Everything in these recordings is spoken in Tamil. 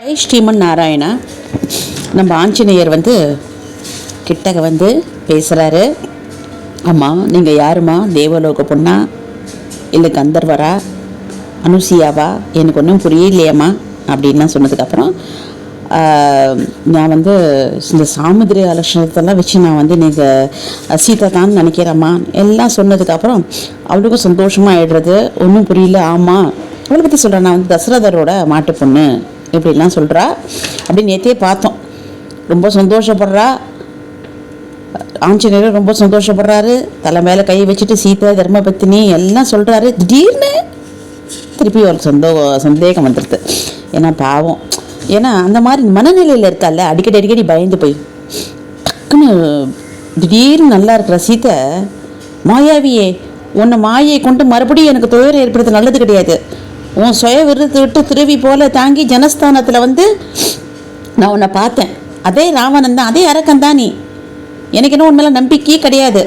ஜெய் ஸ்ரீமன் நாராயணா. நம்ம ஆஞ்சநேயர் வந்து கிட்டக வந்து பேசுகிறாரு அம்மா நீங்கள் யாரும்மா தேவலோக பொண்ணா? இல்லை கந்தர்வரா? அனுசியாவா? எனக்கு ஒன்றும் புரியலையேம்மா அப்படின்லாம் சொன்னதுக்கப்புறம் நான் வந்து இந்த சாமுதிரி லட்சணத்தெல்லாம் வச்சு நான் வந்து நீங்கள் சீதா தான் நினைக்கிறேம்மா. எல்லாம் சொன்னதுக்கப்புறம் அவளுக்கும் சந்தோஷமாக ஆயிடுறது. ஒன்றும் புரியல. ஆமாம் அவளை பற்றி சொல்கிறேன் நான் வந்து தசரதரோட மாட்டு பொண்ணு. இப்படிலாம் சொல்கிறா அப்படி நேற்றே பார்த்தோம். ரொம்ப சந்தோஷப்படுறா. ஆஞ்சநேயர் ரொம்ப சந்தோஷப்படுறாரு. தலை மேலே கை வச்சுட்டு சீதா தர்மபத்தினி எல்லாம் சொல்கிறாரு திடீர்னு திருப்பி ஒரு சந்தோ சந்தேகம் வந்துடுது ஏன்னா பாவம். ஏன்னா அந்த மாதிரி மனநிலையில் இருக்கால அடிக்கடி அடிக்கடி பயந்து போய். டக்குன்னு திடீர்னு நல்லா இருக்கிற சீதை மாயாவியே உன்னை மாயை கொண்டு மறுபடியும் எனக்கு துயரம் ஏற்படுத்த நல்லது கிடையாது. உன் சுய விருது விட்டு திருவி போல தாங்கி ஜனஸ்தானத்தில் வந்து நான் உன்னை பார்த்தேன். அதே ராவணன் தான் அதே அரக்கன் தான் நீ. எனக்கு என்ன உன் மேலே நம்பிக்கையே கிடையாது.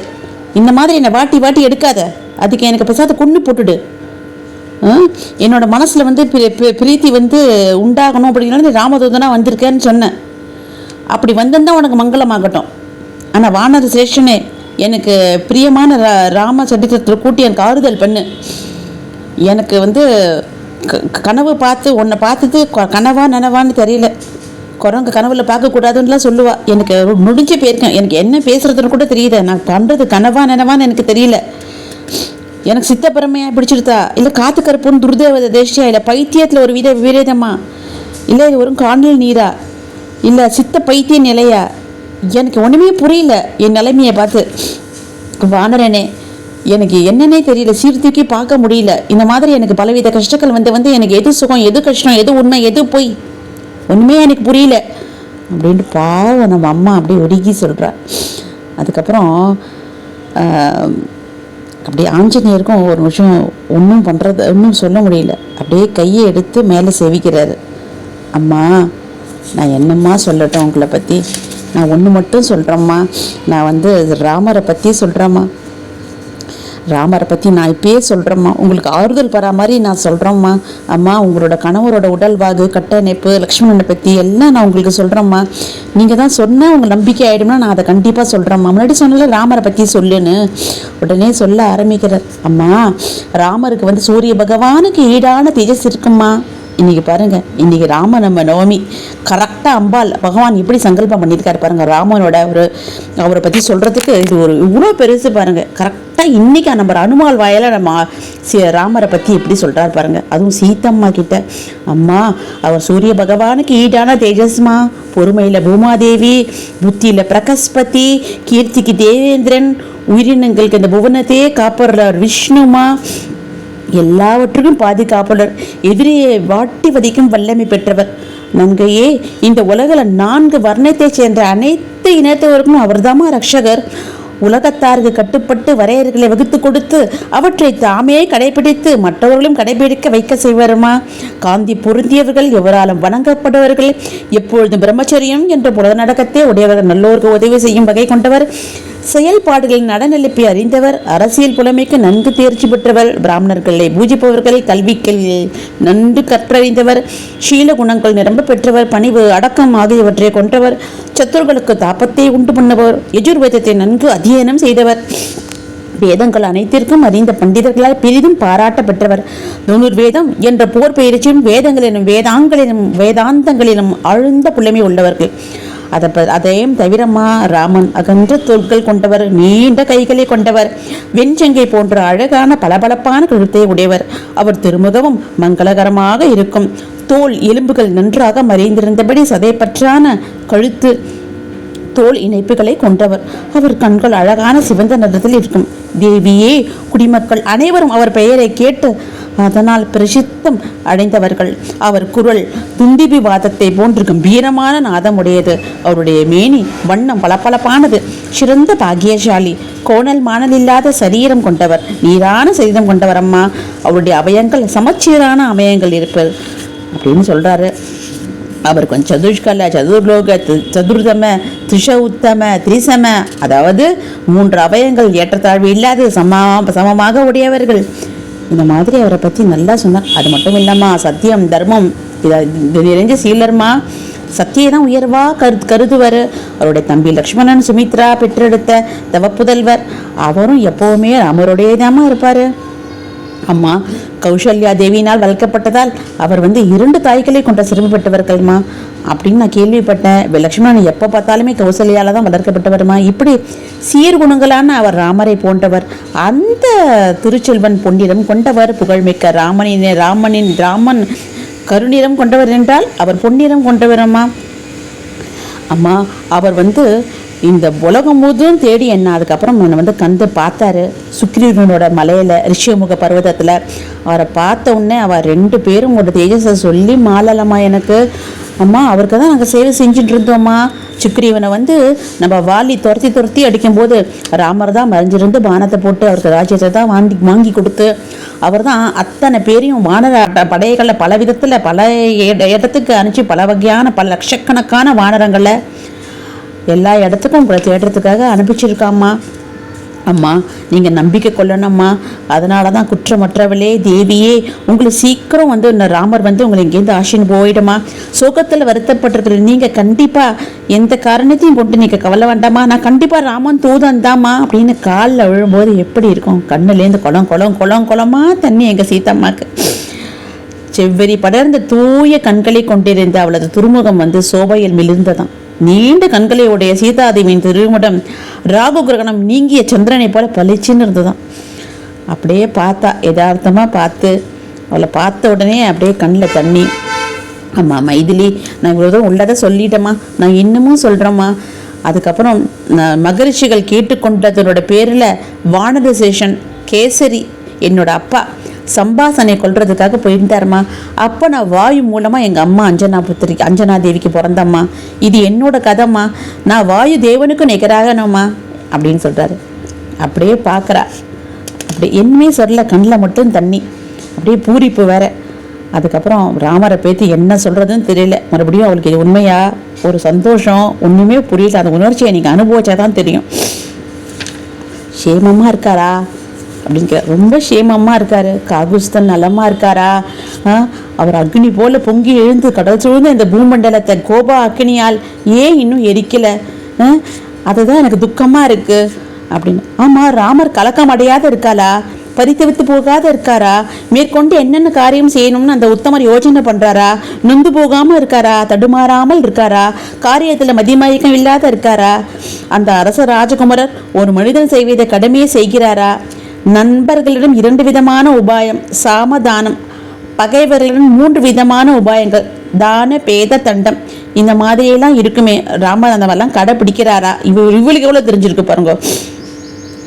இந்த மாதிரி என்னை வாட்டி வாட்டி எடுக்காத. அதுக்கு எனக்கு பெசாத கொண்டு போட்டுடு. என்னோட மனசில் வந்து பிரீத்தி வந்து உண்டாகணும் அப்படிங்கிறது ராமதூதனா வந்திருக்கேன்னு சொன்னேன். அப்படி வந்திருந்தால் உனக்கு மங்களமாகட்டும். ஆனால் வானர சேஷனே எனக்கு பிரியமான ரா ராம சரித்திரத்தில் கூட்டி எனக்கு ஆறுதல் பண்ணு. எனக்கு வந்து க- கனவு பார்த்து உன்னை பார்த்தது கனவா நனவான்னு தெரியல. குரங்கு கனவுல பார்க்கக்கூடாதுன்னுலாம் சொல்லுவா. எனக்கு முடிஞ்சு போயிருக்கேன் எனக்கு என்ன பேசுறதுன்னு கூட தெரியல. நான் பண்ணுறது கனவா நனவான்னு எனக்கு தெரியல. எனக்கு சித்தப்பெருமையாக பிடிச்சிருத்தா. இல்லை காத்து கருப்புன்னு துர்தேவத தேசியா இல்லை பைத்தியத்தில் ஒரு வித விபரீதமா இல்லை இது ஒரு காணல் நீரா இல்லை சித்த பைத்திய நிலையா. எனக்கு ஒன்றுமே புரியல. என் நிலைமையை பார்த்து. வானரனே எனக்கு என்னன்னே தெரியல. சீர்தூக்கி பார்க்க முடியல. இந்த மாதிரி எனக்கு பலவித கஷ்டங்கள் வந்து வந்து எனக்கு எது சுகம் எது கஷ்டம் எது உண்மை எது பொய்? ஒன்றுமே எனக்கு புரியல. அப்படின்ட்டு பாவம் நம்ம அம்மா அப்படியே ஒடுக்கி சொல்கிறா அதுக்கப்புறம் அப்படியே ஆஞ்சநேயருக்கும் ஒரு நிமிஷம் ஒன்றும் பண்ணுறது ஒன்றும் சொல்ல முடியல. அப்படியே கையை எடுத்து மேலே செவிக்கிறாரு. அம்மா நான் என்னம்மா சொல்லட்டும் உங்களை பற்றி நான் ஒன்று மட்டும் சொல்கிறேம்மா நான் வந்து ராமரை பற்றி சொல்கிறேம்மா ராமரை பற்றி நான் இப்பயே சொல்கிறேம்மா உங்களுக்கு ஆறுதல் பெற மாதிரி நான் சொல்கிறேம்மா அம்மா உங்களோட கணவரோட உடல்வாகு கட்டணைப்பு லக்ஷ்மணனை பற்றி எல்லாம் நான் உங்களுக்கு சொல்கிறேம்மா நீங்கள் தான் சொன்னால் உங்கள் நம்பிக்கை ஆகிடும்னா நான் அதை கண்டிப்பாக சொல்கிறேம்மா முன்னாடி சொன்னல ராமரை பற்றி சொல்லுன்னு. உடனே சொல்ல ஆரம்பிக்கிறார். அம்மா ராமருக்கு வந்து சூரிய பகவானுக்கு ஈடான தேஜஸ் இருக்குமா இன்றைக்கி பாருங்கள் இன்றைக்கி ராம நம்ம நவமி கரெக்டாக அம்பாள் பகவான் எப்படி சங்கல்பம் பண்ணியிருக்காரு பாருங்கள் ராமனோட ஒரு அவரை பற்றி சொல்கிறதுக்கு இது ஒரு இவ்வளோ பெருசு பாருங்க கரெக்டாக இன்றைக்கி நம்ம அனுமால் வாயில் நம்ம ராமரை பற்றி எப்படி சொல்கிறார் பாருங்கள் அதுவும் சீத்தம்மா கிட்ட அம்மா அவர் சூரிய பகவானுக்கு ஈடான தேஜஸ்மா பொறுமையில் பூமாதேவி புத்தியில் பிரகஸ்பதி கீர்த்திக்கு தேவேந்திரன் உயிரினங்களுக்கு இந்த புவனத்தையே காப்பாடுறார் விஷ்ணுமா எல்லாவற்றுக்கும் பாதுகாப்பாளர் எதிரியை வாட்டி வதைக்கும் வல்லமை பெற்றவர். நங்கையே இந்த உலகில் நான்கு வர்ணத்தைச் சேர்ந்த அனைத்து இனத்தவருக்கும் அவர்தாமா ரக்ஷகர். உலகத்தாருக்கு கட்டுப்பட்டு வரையறைகளை வகுத்து கொடுத்து அவற்றை தாமே கடைபிடித்து மற்றவர்களும் கடைபிடிக்க வைக்க செய்வருமா? காந்தி பொருந்தியவர்கள் எவராலும் வணங்கப்படுவர்கள்? எப்பொழுதும் பிரம்மச்சரியம் என்ற புலநடக்கத்தை உடையவர்கள் நல்லோருக்கு உதவி செய்யும் வகை கொண்டவர். செயல்பாடுகளின் நலநிலைப்பை அறிந்தவர் அரசியல் புலமைக்கு நன்கு தேர்ச்சி பெற்றவர் பிராமணர்களை பூஜிப்பவர்கள் கல்விகள் நன்கு கற்றறிந்தவர் ஷீல குணங்கள் நிரம்ப பெற்றவர் பணிவு அடக்கம் ஆகியவற்றை கொண்டவர் சத்துருக்களுக்கு தாபத்தை உண்டு பண்ணுபவர் எஜுர்வேதத்தை நன்கு அத்தியனம் செய்தவர். வேதங்கள் அனைத்திற்கும் அறிந்த பண்டிதர்களால் பெரிதும் பாராட்ட பெற்றவர் நுணுர்வேதம் என்ற போர் பயிற்சியும் வேதங்களிலும் வேதாங்களிலும் வேதாந்தங்களிலும் ஆழ்ந்த புலமை உள்ளவர்கள். அதை ப- அதையும் தவிரமா ராமன் அகன்ற தோள்கள் கொண்டவர் நீண்ட கைகளை கொண்டவர் வெண்செங்கை போன்ற அழகான பளபளப்பான கழுத்தை உடையவர். அவர் திருமுகமும் மங்களகரமாக இருக்கும். தோல் எலும்புகள் நன்றாக மறைந்திருந்தபடி சதைப்பற்றான கழுத்து தோல் இணைப்புகளை கொண்டவர். அவர் கண்கள் அழகான சிவந்த நிறத்தில் இருக்கும். தேவியே குடிமக்கள் அனைவரும் அவர் பெயரை கேட்டு அதனால் பிரசித்தம் அடைந்தவர்கள். அவர் குரல் துண்டிபி வாதத்தை போன்று கம்பீரமான நாதமுடையது. அவருடைய மேனி வண்ணம் பளபளப்பானது. சிறந்த பாக்யசாலி கோணல் மானல் இல்லாத சரீரம் கொண்டவர். நீரான சரீரம் கொண்டவர் அம்மா அவருடைய அவயங்கள் சமச்சீரான அமயங்கள் இருப்பது அப்படின்னு சொல்றாரு. அவர் கொஞ்சம் சதுஷ்கல சதுர்லோக சதுர்தம திரிஷ உத்தம திரிசம அதாவது மூன்று அவயங்கள் ஏற்றத்தாழ்வு இல்லாத சமா சமமாக உடையவர்கள். இந்த மாதிரி அவரை பற்றி நல்லா சொன்னார். அது மட்டும் இல்லாமல் சத்தியம் தர்மம் இதை இது நிறைஞ்ச சீலர்மா சத்தியை தான் உயர்வா கரு கருதுவர். அவருடைய தம்பி லக்ஷ்மணன் சுமித்ரா பெற்றெடுத்த தவப்புதல்வர். அவரும் எப்போவுமே ராமரோடையே இருப்பார். அம்மா கௌசல்யா தேவியினால் வளர்க்கப்பட்டதால் அவர் வந்து இரண்டு தாய்களை கொண்ட சிறுமிப்பட்டவர்கள்மா அப்படின்னு நான் கேள்விப்பட்டேன். வி- லக்ஷ்மணன் எப்போ பார்த்தாலுமே கௌசல்யால தான் வளர்க்கப்பட்டவருமா. இப்படி சீர்குணங்களான அவர் ராமரை போன்றவர் அந்த திருச்செல்வன் பொன்னிறம் கொண்டவர் புகழ்மிக்க ராமனின் ராமனின் ராமன் கருநிறம் கொண்டவர் என்றால் அவர் பொன்னிறம் கொண்டவரம்மா. அம்மா அவர் வந்து இந்த உலகம் முழுதும் தேடி என்ன அதுக்கப்புறம் என்னை வந்து கந்து பார்த்தாரு. சுக்ரீவனோட மலையில் ரிஷிமுக பர்வதத்தில். அவரை பார்த்த உடனே அவர் ரெண்டு பேரும் ஒரு தேஜஸை சொல்லி மாலலம்மா எனக்கு. அம்மா அவருக்கு தான் நாங்கள் சேவை செஞ்சுட்டு இருந்தோம்மா. சுக்ரீவனை வந்து நம்ம வாலி துரத்தி துரத்தி அடிக்கும்போது ராமர் தான் மறைஞ்சிருந்து பானத்தை போட்டு அவருக்கு ராஜ்யத்தை தான் வாங்கி வாங்கி கொடுத்து அவர் தான் அத்தனை பேரையும் வானர படைகளை பல விதத்தில் பல இடத்துக்கு அனுப்பிச்சு பல வகையான பல லட்சக்கணக்கான வானரங்களை எல்லா இடத்துக்கும் உங்களை தேடுறதுக்காக அனுப்பிச்சிருக்காம்மா. அம்மா நீங்கள் நம்பிக்கை கொள்ளணும்மா. அதனால தான் குற்றமற்றவளே தேவியே உங்களை சீக்கிரம் வந்து இன்னும் ராமர் வந்து உங்களை இங்கேருந்து ஆசின்னு போயிடுமா. சோகத்தில் வருத்தப்பட்டிருக்கிற நீங்கள் கண்டிப்பாக எந்த காரணத்தையும் கொண்டு நீங்கள் கவலை வேண்டாமா நான் கண்டிப்பாக ராமன் தூதன் தாம்மா அப்படின்னு காலில் விழும்போது எப்படி இருக்கும்? கண்ணுலேருந்து குளம் குளம் குளம் குளமா தண்ணி எங்கள் சீத்தம்மாக்கு செவ்வெறி படர்ந்த தூய கண்களை கொண்டிருந்த அவளது துருமுகம் வந்து சோபையில் மிளிர்ந்ததான் நீண்ட கண்களை உடைய சீதாதேவியின் திருமுடம் ராகு கிரகணம் நீங்கிய சந்திரனை போல பளிச்சுன்னு இருந்ததுதான் அப்படியே பார்த்தா யதார்த்தமாக பார்த்து அவளை பார்த்த உடனே அப்படியே கண்ணில் தண்ணி ஆமாம் மைதிலி நான் இவ்வளோ தூரம் உள்ளதை சொல்லிட்டேம்மா. நான் இன்னமும் சொல்கிறேம்மா அதுக்கப்புறம் மகரிஷிகள் கேட்டுக்கொண்டதனோட பேரில் வானரசேஷன் கேசரி என்னோட அப்பா சம்பாசனை கொள்றதுக்காக போயிருந்தாருமா? அப்போ நான் வாயு மூலமாக எங்கள் அம்மா அஞ்சனா புத்திரி அஞ்சனா தேவிக்கு பிறந்தம்மா. இது என்னோட கதைம்மா. நான் வாயு தேவனுக்கும் நிகராகணும்மா அப்படின்னு சொல்கிறாரு அப்படியே பார்க்குறா அப்படி என்னமே சொல்ல கண்ணில் மட்டும் தண்ணி. அப்படியே பூரிப்பு வேற. அதுக்கப்புறம் ராமரை பேத்தி என்ன சொல்கிறதுன்னு தெரியல. மறுபடியும் அவளுக்கு இது உண்மையா? ஒரு சந்தோஷம். ஒன்றுமே புரியல. அந்த உணர்ச்சியை நீங்கள் அனுபவிச்சா தான் தெரியும். சேமமாக இருக்காரா? அப்படின்னு ரொம்ப சேமமாக இருக்கார். காகுஸ்தன் நலமாக இருக்காரா? ஆ, அவர் அக்னி போல பொங்கி எழுந்து கடல் சூழ்ந்த இந்த பூமண்டலத்தை கோபா அக்னியால் ஏன் இன்னும் எரிக்கலை? ஆ, அதுதான் எனக்கு துக்கமாக இருக்குது அப்படின்னு. ஆமாம் ராமர் கலக்கம் அடையாத இருக்காளா? பறித்தவித்து போகாத இருக்காரா? மேற்கொண்டு என்னென்ன காரியம் செய்யணும்னு அந்த உத்தமர் யோஜனை பண்றாரா? நொந்து போகாமல் இருக்காரா? தடுமாறாமல் இருக்காரா? காரியத்தில் மதிமயக்கம் இல்லாத இருக்காரா? அந்த அரச ராஜகுமாரர் ஒரு மனிதன் செய்வதை கடமையை செய்கிறாரா? நண்பர்களிடம் இரண்டு விதமான உபாயம் சாமதானம். பகைவர்களிடம் மூன்று விதமான உபாயங்கள். தான பேத தண்டம். இந்த மாதிரியெல்லாம் இருக்குமே. ராமர் கடைப்பிடிக்கிறாரா? இவ இவளுக்கு எவ்வளோ தெரிஞ்சிருக்கு பாருங்க.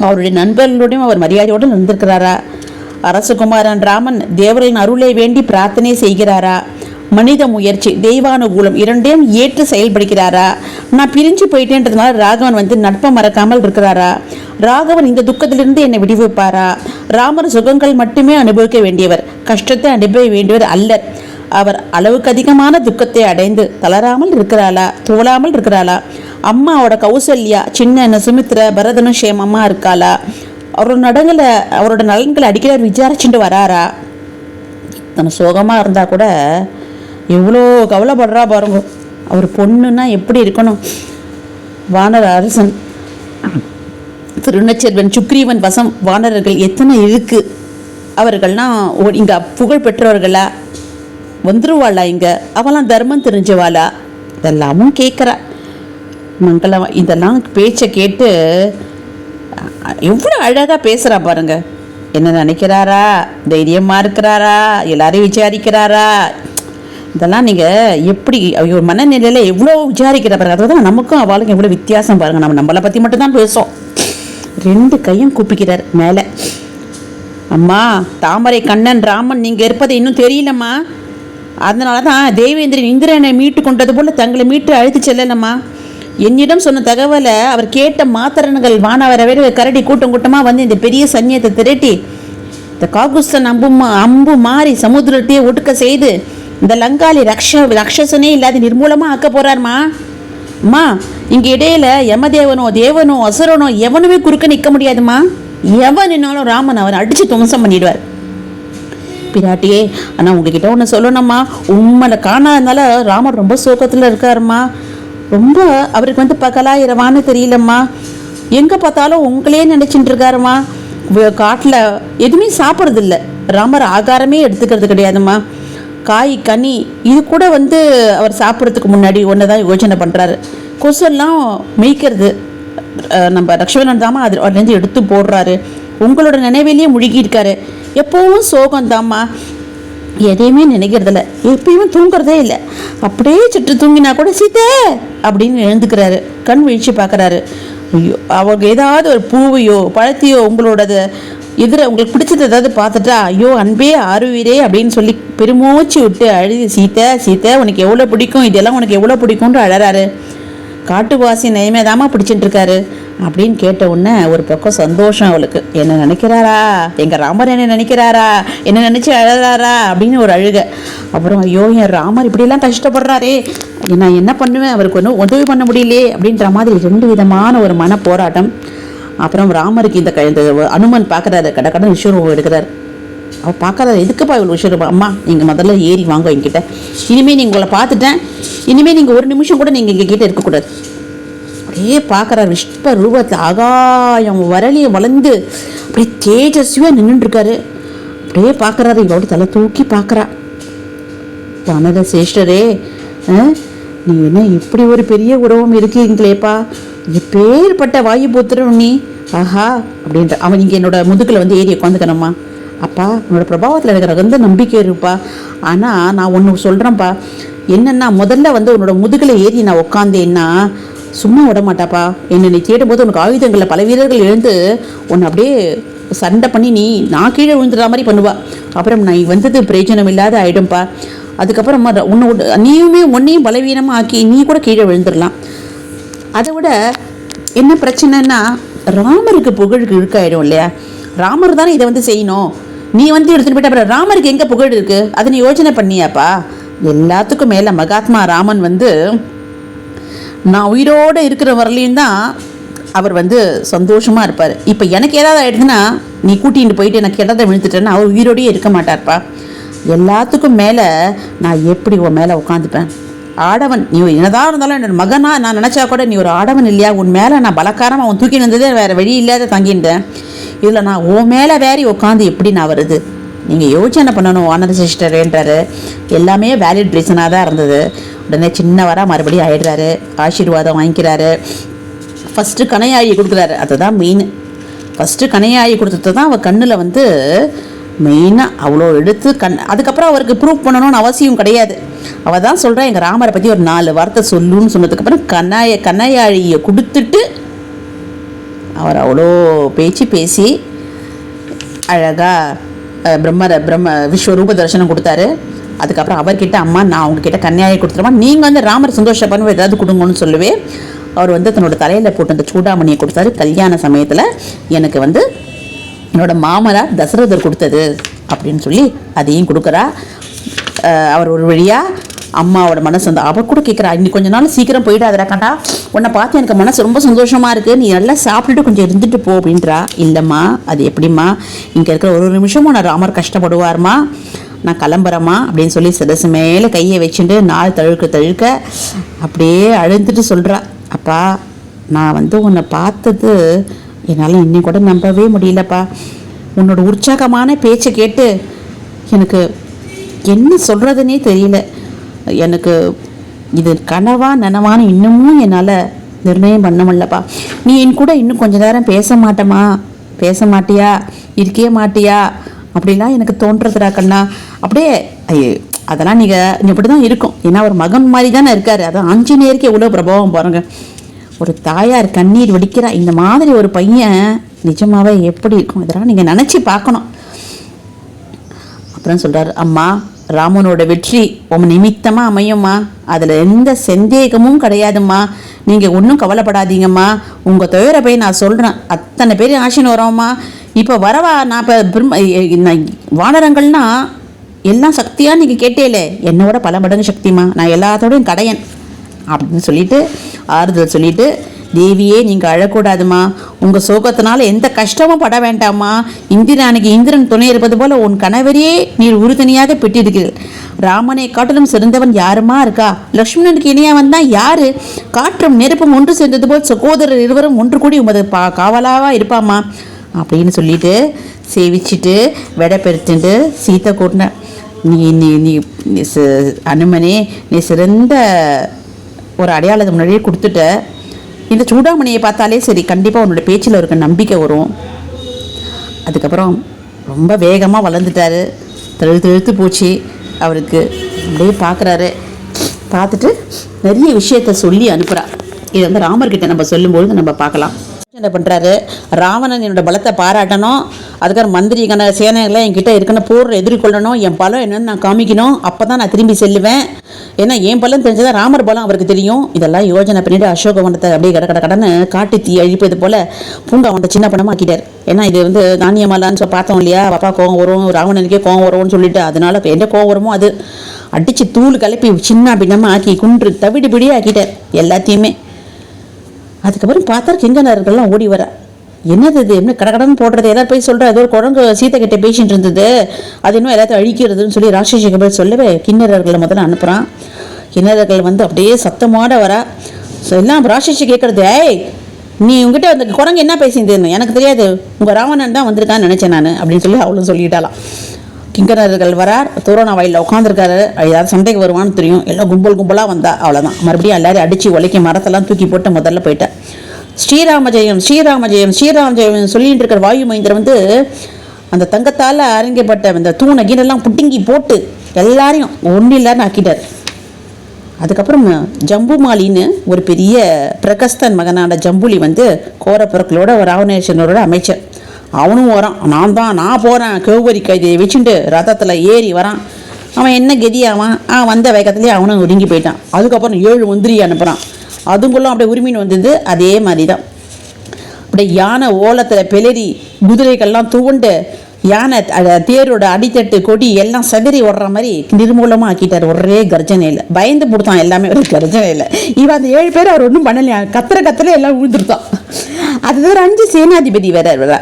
அவருடைய நண்பர்களுடையும் அவர் மரியாதையோடு நடந்திருக்கிறாரா அரசகுமாரன் ராமன் தேவரின் அருளை வேண்டி பிரார்த்தனை செய்கிறாரா? மனித முயற்சி தெய்வானுகூலம் இரண்டையும் ஏற்று செயல்படுகிறாரா? நான் பிரிஞ்சு போயிட்டேன்றதுனால ராகவன் வந்து நட்பை மறக்காமல் இருக்கிறாரா? ராகவன் இந்த துக்கத்திலிருந்து என்னை விடுவிப்பாரா? ராமர் சுகங்கள் மட்டுமே அனுபவிக்க வேண்டியவர் கஷ்டத்தை அனுபவிக்க வேண்டியவர் அல்லர். அவர் அளவுக்கு அதிகமான துக்கத்தை அடைந்து தளராமல் இருக்கிறாளா? தோழாமல் இருக்கிறாளா? அம்மாவோட கௌசல்யா சின்ன சுமித்ர பரதனும் சேமமா இருக்காளா? அவரோட நடங்களை அவரோட நலன்களை அடிக்கடி அவர் விசாரிச்சுட்டு வராரா? தன சோகமாக இருந்தால் கூட எவ்வளோ கவலைப்படுறா பாருங்க. அவர் பொண்ணுன்னா எப்படி இருக்கணும்? வானர அரசன் திருநச்செல்வன் சுக்ரீவன் வசம் வானரர்கள் எத்தனை இருக்கு? அவர்கள்லாம் இங்கே புகழ் பெற்றவர்களா? வந்துருவாளா இங்கே? அவளாம் தர்மம் தெரிஞ்சவாளா? இதெல்லாமும் கேட்குறா மங்களம் இதெல்லாம் பேச்சை கேட்டு எவ்வளோ அழகாக பேசுகிறா பாருங்க. என்ன நினைக்கிறாரா? தைரியமாக இருக்கிறாரா? எல்லாரையும் விசாரிக்கிறாரா? இதெல்லாம் நீங்கள் எப்படி ஒரு மனநிலையில் எவ்வளோ விசாரிக்கிற பாருங்க. அதுதான் நமக்கும் அவளுக்கும் எவ்வளோ வித்தியாசம் பாருங்கள் நம்ம நம்மளை பற்றி மட்டும் தான் பேசுவோம் ரெண்டு கையும் கூப்பிக்கிறார் மேலே. அம்மா தாமரை கண்ணன் ராமன் நீங்கள் இருப்பதை இன்னும் தெரியலம்மா. அதனால தான் தேவேந்திரன் இந்திரனை மீட்டு கொண்டது போல் தங்களை மீட்டு அழைத்து செல்லலம்மா. என்னிடம் சொன்ன தகவலை அவர் கேட்ட மாத்திரன்கள் வானவரவே கரடி கூட்டம் கூட்டமாக வந்து இந்த பெரிய சன்னியத்தை திரட்டி இந்த காகுஸ்தன் அம்பு அம்பு மாறி சமுத்திரத்தையே ஒடுக்க செய்து இந்த லங்காலி ரக்ஷ ரக்ஷசனே இல்லாத நிர்மூலமாக ஆக்க போகிறார்மா அம்மா இங்கே இடையில யமதேவனோ தேவனோ அசுரனோ எவனுமே குறுக்க நிற்க முடியாதும்மா எவன் நின்னாலும் ராமன் அவன் அடித்து துவம்சம் பண்ணிடுவார். பிராட்டியே ஆனால் உங்ககிட்ட ஒன்று சொல்லணும்மா. உண்மையில காணாதனால ராமர் ரொம்ப சோகத்தில் இருக்காருமா? ரொம்ப அவருக்கு வந்து பகலா இரவான்னு தெரியலம்மா. எங்கே பார்த்தாலும் உங்களே நினச்சிட்டு இருக்காருமா? காட்டில் எதுவுமே சாப்பிட்றதில்ல. ராமர் ஆகாரமே எடுத்துக்கிறது கிடையாதும்மா காய் கனி இது கூட வந்து அவர் சாப்பிட்றதுக்கு முன்னாடி ஒன்று தான் யோசனை பண்ணுறாரு கொசெல்லாம் மேய்க்கிறது. நம்ம லக்ஷ்மணன் தாமா அது அதுலேருந்து எடுத்து போடுறாரு. உங்களோட நினைவிலேயே முழுகி இருக்காரு சோகம் தாம்மா. எதையுமே நினைக்கிறதில்ல. எப்பயுமே தூங்குறதே இல்லை. அப்படியே சுற்று தூங்கினா கூட சீதே அப்படின்னு எழுந்துக்கிறாரு. கண் வீழ்ச்சி பார்க்குறாரு. ஐயோ அவங்க ஏதாவது ஒரு பூவையோ பழத்தையோ உங்களோடது இதில் உங்களுக்கு பிடிச்சது ஏதாவது பார்த்துட்டா ஐயோ அன்பே ஆறுவீரே அப்படின்னு சொல்லி பெருமூச்சு விட்டு அழுதி சீத்தை சீத்தை உனக்கு எவ்வளோ பிடிக்கும்? இதெல்லாம் உனக்கு எவ்வளோ பிடிக்கும்னு அழறாரு. காட்டுவாசி நயமேதாம்மா பிடிச்சிட்டு இருக்காரு அப்படின்னு கேட்ட உடனே ஒரு பக்கம் சந்தோஷம் அவளுக்கு. என்ன நினைக்கிறாரா? எங்கள் ராமர் என்ன நினைக்கிறாரா? என்ன நினச்சி அழறாரா? அப்படின்னு ஒரு அழுக. அப்புறம் ஐயோ என் ராமர் இப்படியெல்லாம் கஷ்டப்படுறாரே. நான் என்ன பண்ணுவேன்? அவருக்கு ஒன்றும் உதவி பண்ண முடியலையே அப்படின்ற மாதிரி ரெண்டு விதமான ஒரு மன போராட்டம் அப்புறம் ராமருக்கு இந்த க- இந்த அனுமன் பார்க்குறாரு. கடை கடன் விஸ்வரூபம் எடுக்கிறார். அவள் பார்க்காத எதுக்குப்பா இவ்வளோ விஷயம் அம்மா நீங்கள் முதல்ல ஏறி வாங்க என்கிட்ட. இனிமேல் நீங்கள் உங்களை பார்த்துட்டேன். இனிமேல் நீங்கள் ஒரு நிமிஷம் கூட நீங்கள் எங்ககிட்ட இருக்கக்கூடாது. அப்படியே பார்க்குறாரு. விஷ்ப ரூபத்தில் ஆகாயம் வரலி வளர்ந்து அப்படியே தேஜஸ்வியாக நின்றுட்டுருக்காரு அப்படியே பார்க்குறாரு. இவளோட தலை தூக்கி பார்க்குறா. வானர சேஷ்டரே ஆ, நீ என்ன இப்படி ஒரு பெரிய உறவம் இருக்கீங்களேப்பா? எப்பேற்பட்ட வாயு புத்திரம் நீ? ஆஹா அப்படின்ற அவன் இங்கே என்னோட முதுகில் வந்து ஏறி உட்காந்துக்கணுமா அப்பா உன்னோட பிரபாவத்தில் எனக்கு வந்து நம்பிக்கை இருப்பா ஆனால் நான் ஒன்று சொல்கிறேன்ப்பா என்னென்னா முதல்ல வந்து உன்னோட முதுகில் ஏறி நான் உட்காந்தேன்னா சும்மா விட மாட்டாப்பா. என்னை நீ தேடும்போது உனக்கு ஆயுதங்களில் பல வீரர்கள் எழுந்து உன்னை அப்படியே சண்டை பண்ணி நீ நான் கீழே விழுந்துடுற மாதிரி பண்ணுவா. அப்புறம் நான் வந்தது பிரயோஜனம் இல்லாத ஆயிடும்பா அதுக்கப்புறமா உன்னை நீயுமே உன்னையும் பலவீனமாக ஆக்கி நீ கூட கீழே விழுந்துடலாம். அதை விட என்ன பிரச்சனைன்னா ராமருக்கு புகழ் இழுக்காயிடும் இல்லையா? ராமர் தானே இதை வந்து செய்யணும். நீ வந்து எடுத்துகிட்டு போயிட்ட அப்புறம் ராமருக்கு எங்கே புகழ் இருக்குது அதை நீ யோசனை பண்ணியாப்பா? எல்லாத்துக்கும் மேலே மகாத்மா ராமன் வந்து நான் உயிரோடு இருக்கிற வரலையும் தான் அவர் வந்து சந்தோஷமாக இருப்பார். இப்போ எனக்கு ஏதாவது ஆயிடுதுன்னா நீ கூட்டிகிட்டு போயிட்டு எனக்கு இடத்த விழுந்துட்டேன்னா அவர் உயிரோடையே இருக்க மாட்டார்ப்பா. எல்லாத்துக்கும் மேலே நான் எப்படி உன் மேலே உட்காந்துப்பேன்? ஆடவன் நீ என்னதான் இருந்தாலும் என்னோட மகனா நான் நினச்சா கூட நீ ஒரு ஆடவன் இல்லையா? உன் மேலே நான் பலக்காரமாக அவன் தூக்கி நின்றதே வேறு வழி இல்லாத தங்கியிருந்தேன் இதில் நான் உன் மேலே வேறி உட்காந்து எப்படி நான் வருது? நீங்கள் யோசனை பண்ணணும்? வானர சிஸ்டர்ன்றாரு. எல்லாமே வேலிட் ரீசனாக தான் இருந்தது. உடனே சின்னவராக மறுபடியும் ஆயிடுறாரு. ஆசீர்வாதம் வாங்கிக்கிறாரு. ஃபஸ்ட்டு கனையாயி கொடுக்குறாரு. அதுதான் மெயின் ஃபஸ்ட்டு கனையாயி கொடுத்தது தான் அவள் கண்ணில் வந்து மெயினாக அவ்வளோ எடுத்து கண் அதுக்கப்புறம் அவருக்கு ப்ரூவ் பண்ணணும்னு அவசியம் கிடையாது. அவள் தான் சொல்கிறா எங்கள் ராமரை பற்றி ஒரு நாலு வார்த்தை சொல்லுன்னு சொன்னதுக்கப்புறம் கண்ணாய கண்ணையாழியை கொடுத்துட்டு அவர் அவ்வளோ பேச்சு பேசி அழகாக பிரம்மர பிரம்ம விஸ்வரூப தரிசனம் கொடுத்தாரு. அதுக்கப்புறம் அவர்கிட்ட அம்மா நான் உங்ககிட்ட கன்னியாயை கொடுத்துருமா நீங்கள் வந்து ராமர் சந்தோஷப்படணும் ஏதாவது கொடுங்கன்னு சொல்லுவே. அவர் வந்து தன்னோட தலையில் போட்டு அந்த சூடாமணியை கொடுத்தாரு. கல்யாண சமயத்தில் எனக்கு வந்து என்னோட மாமனார் தசரதர் கொடுத்தது அப்படின்னு சொல்லி அதையும் கொடுக்குறா. அவர் ஒரு வழியாக அம்மாவோட மனசு வந்து அவர் கூட கேட்குறா இன்னைக்கு கொஞ்ச நாள் சீக்கிரம் போயிடாதடா கண்டா. உன்னை பார்த்து எனக்கு மனசு ரொம்ப சந்தோஷமாக இருக்குது நீ நல்லா சாப்பிட்டுட்டு கொஞ்சம் இருந்துட்டு போ அப்படின்றா. இல்லைம்மா அது எப்படிம்மா? இங்கே இருக்கிற ஒரு ஒரு நிமிஷமும் நான் ராமர் கஷ்டப்படுவார்மா? நான் கிளம்புறேம்மா அப்படின்னு சொல்லி சிரசு மேலே கையை வச்சுட்டு நாள் தழுக்க தழுக்க அப்படியே அழுந்துட்டு சொல்கிறா அப்பா நான் வந்து உன்னை பார்த்தது என்னால் இன்னும் கூட நம்பவே முடியலப்பா. உன்னோட உற்சாகமான பேச்சை கேட்டு எனக்கு என்ன சொல்கிறதுனே தெரியல. எனக்கு இது கனவா நனவான்னு இன்னமும் என்னால் நிர்ணயம் பண்ண முடியலப்பா. நீ என் கூட இன்னும் கொஞ்ச நேரம் பேச மாட்டேமா பேச மாட்டியா? இருக்கவே மாட்டியா? அப்படிலாம் எனக்கு தோன்றதுடா கண்ணா. அப்படியே ஐயோ அதெல்லாம் நீங்கள் இப்படி தான் இருக்கும். ஏன்னா ஒரு மகன் மாதிரி தானே இருக்கார். அதான் ஆஞ்சநேயருக்கு எவ்வளோ பிரபாவம் பாருங்க. ஒரு தாயார் கண்ணீர் வடிக்கிறா இந்த மாதிரி ஒரு பையன் நிஜமாகவே எப்படி இருக்கும்? இதெல்லாம் நீங்கள் நினச்சி பார்க்கணும். அப்புறம் சொல்கிறார் அம்மா ராமனோட வெற்றி உன் நிமித்தமாக அமையும்மா. அதில் எந்த சந்தேகமும் கிடையாதும்மா. நீங்கள் ஒன்றும் கவலைப்படாதீங்கம்மா. உங்கள் துயர போய் நான் சொல்கிறேன் அத்தனை பேர் ஆசின்னு வரோம்மா இப்போ வரவா நான் இப்போ பிரம்ம வானரங்கள்னா எல்லாம் சக்தியாக நீங்கள் கேட்டேலே. என்னோட பல மடங்கு சக்திமா நான் எல்லாத்தோடையும் கடையன். அப்படின்னு சொல்லிட்டு ஆறுதல் சொல்லிட்டு தேவியே நீங்கள் அழக்கூடாதுமா. உங்கள் சோகத்தினால எந்த கஷ்டமும் பட வேண்டாமா இந்திராணிக்கு இந்திரன் துணை இருப்பது போல உன் கணவரையே நீர் உறுதுணையாக பெற்றிருக்கிறீர்கள் ராமனை காட்டிலும் சிறந்தவன் யாருமா இருக்கா? லக்ஷ்மணனுக்கு இணையவன் தான் யாரு? காற்றும் நெருப்பும் ஒன்று சேர்ந்தது போல் சகோதரர் இருவரும் ஒன்று கூடி உமது பா காவலாவா இருப்பாமா? அப்படின்னு சொல்லிட்டு சேவிச்சுட்டு விடை பெருத்துட்டு சீத்தை கூட்டினேன் நீ நீ நீ அனுமனே நீ சிறந்த ஒரு அடையாளத்தை முன்னாடியே கொடுத்துட்ட. இந்த சூடாமணியை பார்த்தாலே சரி கண்டிப்பாக உன்னோட பேச்சில் இருக்க நம்பிக்கை வரும். அதுக்கப்புறம் ரொம்ப வேகமாக வளர்ந்துட்டாரு. தழுத்து இழுத்து போச்சு அவருக்கு. அப்படியே பார்க்குறாரு பார்த்துட்டு நிறைய விஷயத்த சொல்லி அனுப்புகிறா இது வந்து ராமர்கிட்ட நம்ம சொல்லும்பொழுது நம்ம பார்க்கலாம். என்ன பண்ணுறாரு ராவணன் என்னோட பலத்தை பாராட்டணும். அதுக்கப்புறம் மந்திரிக்கான சேனைகள்லாம் என்கிட்ட இருக்குன்னு போர் எதிர்கொள்ளணும் என் பலம் என்னன்னு நான் காமிக்கணும். அப்போ தான் நான் திரும்பி செல்லுவேன். ஏன்னா என் பலம் தெரிஞ்சதான் ராமர் பலம் அவருக்கு தெரியும். இதெல்லாம் யோஜனை பண்ணிட்டு அசோகவனத்தை அப்படியே கட கட கடன்னு காட்டு தீ அழிப்பது போல பூங்காவனத்தை சின்ன பணமாக்கிட்டார் ஏன்னா இது வந்து தானியமாலான்னு சொல்லி பார்த்தோம் இல்லையா? பாப்பா கோவம் வரும் ராவணனுக்கே கோவம் வரும்னு சொல்லிட்டு. அதனால இப்ப என்ன கோவம் வருமோ அது. அடிச்சு தூள் கலப்பி சின்ன பின்னமாக ஆக்கி குன்று தவிடு பிடியே ஆக்கிட்டார் எல்லாத்தையுமே. அதுக்கப்புறம் பார்த்தா கிங்கனர்கள்லாம் ஓடி வர. என்னது இது? என்ன கடகடன்னு போடுறது. ஏதாவது போய் சொல்கிற ஏதோ ஒரு குரங்கு சீத்தை கிட்ட பேசிட்டு இருந்தது. அது இன்னும் எல்லாத்தையும் அழிக்கிறதுன்னு சொல்லி ராட்சசிக்கு போய் சொல்லவே கிண்ணறர்களை முதல்ல அனுப்புகிறான் கிண்ணறர்கள் வந்து அப்படியே சத்தமாட வரா. ஸோ எல்லாம் ராட்சசி கேட்குறது ஏய் நீ உங்ககிட்ட அந்த குரங்கு என்ன பேசியிருந்தேன்னு எனக்கு தெரியாது. உங்கள் ராவணன் தான் வந்திருக்கான்னு நினச்சேன் நான் அப்படின்னு சொல்லி அவளும் சொல்லிட்டாலாம் கிங்கரர்கள் வரார் தோரண வாயிலில் உட்காந்துருக்காரு ஏதாவது சண்டைக்கு வருவான்னு தெரியும். எல்லாம் கும்பல் கும்பலாக வந்தா. அவ்வளோதான் மறுபடியும் எல்லாரையும் அடித்து உழைக்க மரத்தெல்லாம் தூக்கி போட்டு முதல்ல போயிட்டேன் ஸ்ரீராம ஜெயம் ஸ்ரீராம ஜெயம் ஸ்ரீராம ஜெயம் சொல்லிட்டு இருக்கிற வாயு மகேந்திரன் வந்து அந்த தங்கத்தால் அரங்கப்பட்ட அந்த தூணை கீழெல்லாம் புட்டிங்கி போட்டு எல்லாரையும் ஒன்றும் இல்லான்னு ஆக்கிட்டார். அதுக்கப்புறம் ஜம்புமாலின்னு ஒரு பெரிய பிரகஸ்தன் மகனான ஜம்புலி வந்து கோரப்புறக்களோட ராவணேஸ்வரனோட அமைச்சர். அவனும் வரான். நான் தான் நான் போகிறேன் கேவரி கைதியை வச்சுட்டு ரதத்தில் ஏறி வரான். அவன் என்ன கதி அவன்? ஆ வந்த வேகத்துலேயே அவனும் ஒதுங்கி போயிட்டான். அதுக்கப்புறம் ஏழு மந்திரி அனுப்புகிறான் அதுங்களும் அப்படியே உரிமைன்னு வந்தது அதே மாதிரி தான் அப்படியே யானை ஓலத்தில் பெலரி குதிரைகள்லாம் துவண்டு யானை தேரோட அடித்தட்டு கொடி எல்லாம் சதறி ஓடுற மாதிரி நிர்மூலமாக ஆக்கிட்டார் ஒரே கர்ஜனையில். பயந்து கொடுத்தான் எல்லாமே ஒரு கர்ஜனையில். இவன் அந்த ஏழு பேர் அவர் ஒன்றும் பண்ணலையா? கத்துற கத்துற எல்லாம் விழுந்துருத்தான். அது ஒரு அஞ்சு சேனாதிபதி வேற வேற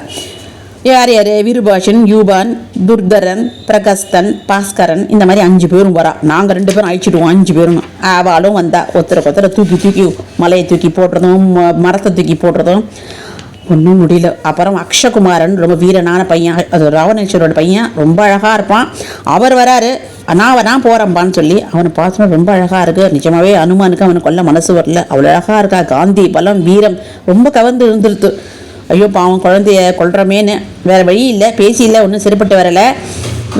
யார் யார்? விருபாஷன் யூபான் துர்தரன் பிரகஸ்தன் பாஸ்கரன் இந்த மாதிரி அஞ்சு பேரும் வரா. நாங்கள் ரெண்டு பேரும் அழிச்சிடுவோம் அஞ்சு பேரும். அவளும் வந்தா ஒருத்தரை ஒருத்தரை தூக்கி தூக்கி மலையை தூக்கி போடுறதும் மரத்தை தூக்கி போடுறதும் ஒன்றும் முடியல. அப்புறம் அக்ஷகுமாரன் ரொம்ப வீரனான பையன். அது ராவணேஸ்வரோட பையன். ரொம்ப அழகாக இருப்பான். அவர் வராரு. நான் நான் போகிறம்பான்னு சொல்லி அவனை பார்த்தோன்னா ரொம்ப அழகாக இருக்கு. நிஜமாவே அனுமானுக்கு அவனுக்கு கொல்ல மனசு வரல. அவ்வளோ அழகாக இருக்கா. காந்தி பலம் வீரம் ரொம்ப கவர்ந்து இருந்துருத்து ஐயோ பாவம் குழந்தைய கொல்றமேன்னு. வேறு வழி இல்லை பேசி இல்லை ஒன்றும் சரிப்பட்டு வரலை.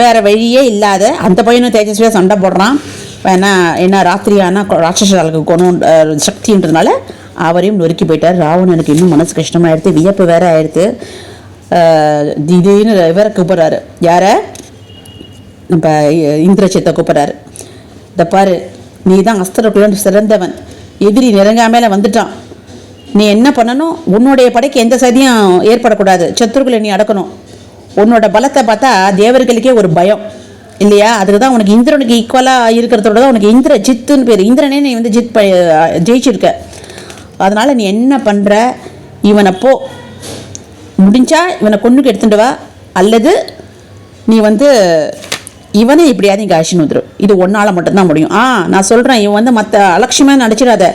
வேறு வழியே இல்லாத அந்த பையனும் தேஜஸ்வியாக சண்டை போடுறான். வேணா என்ன ராத்திரி ஆனால் ராட்சசாலுக்கு குணம் சக்தின்றதுனால அவரையும் நொறுக்கி போயிட்டார். ராவணனுக்கு இன்னும் மனசு கஷ்டமாயிடுது வியப்பு வேற ஆயிடுது திடீர்னு இவரை கூப்பிட்றாரு. யாரை? நம்ம இந்திரச்சித்தை கூப்பிட்றாரு. இந்த பாரு நீ தான் அஸ்திரக்குள்ள சிறந்தவன். எதிரி நெருங்காமல வந்துட்டான். நீ என்ன பண்ணணும்? உன்னுடைய படைக்கு எந்த சதியும் ஏற்படக்கூடாது. சத்துருக்களை நீ அடக்கணும். உன்னோட பலத்தை பார்த்தா தேவர்களுக்கே ஒரு பயம். இல்லையா? அதுக்கு தான் உனக்கு இந்திரனுக்கு ஈக்குவலாக இருக்கிறதோட தான் உனக்கு இந்திர ஜித்துன்னு பேர். இந்திரனே நீ வந்து ஜித் ப ஜெயிச்சிருக்க. அதனால் நீ என்ன பண்ணுற இவனை போ. முடிஞ்சா இவனை கொண்டுக்கு எடுத்துட்டு வா. அல்லது நீ வந்து இவனை இப்படியாவது இங்கே அழிச்சுன்னு வந்துடும் இது ஒன்றால் மட்டும்தான் முடியும். ஆ நான் சொல்கிறேன் இவன் வந்து மற்ற அலட்சியமாக நடிச்சிடாத.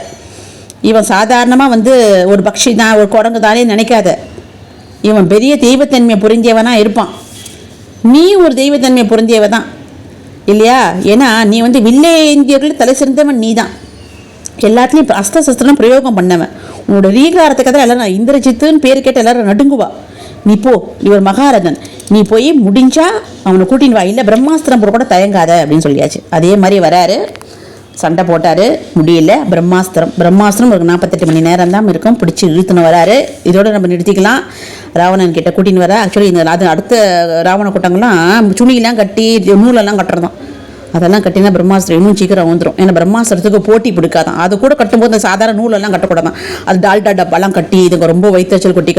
இவன் சாதாரணமாக வந்து ஒரு பக்ஷி தான் ஒரு குரங்கு தானே நினைக்காத. இவன் பெரிய தெய்வத்தன்மையை புரிஞ்சவனாக இருப்பான். நீ ஒரு தெய்வத்தன்மையை புரிஞ்சவ தான். இல்லையா? ஏன்னா நீ வந்து வில்லேந்தியர்கள் தலை சிறந்தவன் நீ தான் எல்லாத்துலேயும் இப்போ அஸ்த சஸ்திரம் பிரயோகம் பண்ணவன். உன்னோட ரீகாரத்துக்காக தான் எல்லாரும் இந்திரஜித்துன்னு பேர் கேட்டு எல்லாரும் நடுங்குவா. நீ போ இவர் மகாரதன். நீ போய் முடிஞ்சா அவனை கூட்டின்னு வா. இல்லை பிரம்மாஸ்திரம் போட கூட தயங்காத அப்படின்னு சொல்லியாச்சு. அதே மாதிரி வராரு. சண்டை போட்டார். முடியல. பிரம்மாஸ்திரம். பிரம்மாஸ்திரம் ஒரு நாற்பத்தெட்டு மணி நேரம் தான் இருக்கும். பிடிச்சி இழுத்துன்னு வராரு. இதோடு நம்ம நிறுத்திக்கலாம். ராவணன் கிட்ட கூட்டின்னு வர. ஆக்சுவலி இந்த அது அடுத்த ராவண கூட்டங்கள்லாம் சுனியெல்லாம் கட்டி நூலெல்லாம் கட்டுறதும். அதெல்லாம் கட்டினா பிரம்மாஸ்திரம் இன்னும் சீக்கிரம் வந்துடும் ஏன்னா பிரம்மாஸ்திரத்துக்கு போட்டி பிடிக்காதான். அது கூட கட்டும்போது அந்த சாதாரண நூலெல்லாம் கட்டக்கூடாதான். அது டால்டா டப்பாலாம் கட்டி இதுங்க ரொம்ப வைத்தச்சல் கொட்டி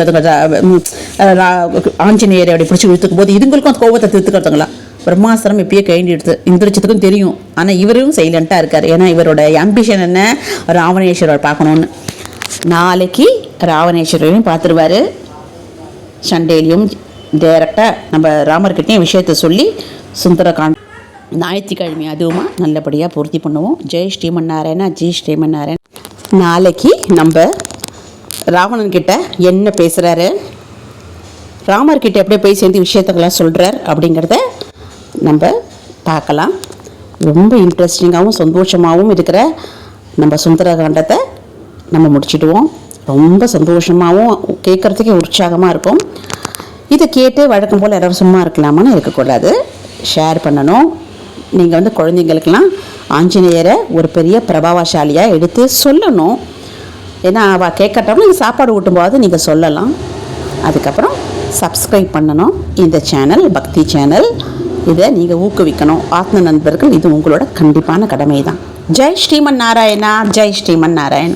ரா- ஆஞ்சநேயரை அப்படி பிடிச்சி இழுத்துக்கும் போது இதுங்களுக்கும் அந்த கோபத்தை திருத்துக்கிறதுங்களா? பிரம்மாஸ்திரம் இப்பயே கைண்டி எடுத்து இந்திரஜித்துக்கும் தெரியும். ஆனால் இவரும் சைலண்ட்டாக இருக்கார். ஏன்னா இவரோட ஆம்பிஷன் என்ன? ராவணேஸ்வரர் பார்க்கணுன்னு நாளைக்கு ராவணேஸ்வரரையும் பார்த்துருவாரு. சண்டேலையும் டேரெக்டாக நம்ம ராமர்கிட்டையும் விஷயத்தை சொல்லி சுந்தரகாண்ட் ஞாயிற்றுக்கிழமை அதுவுமா நல்லபடியாக பூர்த்தி பண்ணுவோம். ஜெய் ஸ்ரீமன் நாராயணா ஜெய் ஸ்ரீமன் நாராயண் நாளைக்கு நம்ம ராவணன்கிட்ட என்ன பேசுகிறாரு ராமர்கிட்ட எப்படி போய் சேர்ந்து விஷயத்தெல்லாம் சொல்கிறார் அப்படிங்கிறத நம்ம பார்க்கலாம். ரொம்ப இன்ட்ரெஸ்டிங்காகவும் சந்தோஷமாகவும் இருக்கிற நம்ம சுந்தரகாண்டத்தை நம்ம முடிச்சிடுவோம். ரொம்ப சந்தோஷமாகவும் கேட்குறதுக்கே உற்சாகமாக இருக்கும் இதை கேட்டு வழக்கம் போல் எல்லாரும் சும்மா இருக்கலாமான்னு இருக்கக்கூடாது. ஷேர் பண்ணணும். நீங்கள் வந்து குழந்தைங்களுக்கெல்லாம் ஆஞ்சநேயரை ஒரு பெரிய பிரபாவசாலியாக எடுத்து சொல்லணும். ஏன்னா அவள் கேட்கட்டோம்னா நீங்கள் சாப்பாடு ஊட்டும்போது நீங்கள் சொல்லலாம். அதுக்கப்புறம் சப்ஸ்கிரைப் பண்ணணும். இந்த சேனல் பக்தி சேனல் இதை நீங்கள் ஊக்குவிக்கணும். ஆத்ம நண்பர்கள் இது உங்களோட கண்டிப்பான கடமை தான் ஜெய் ஸ்ரீமன் நாராயணா. ஜெய் ஸ்ரீமன் நாராயண்.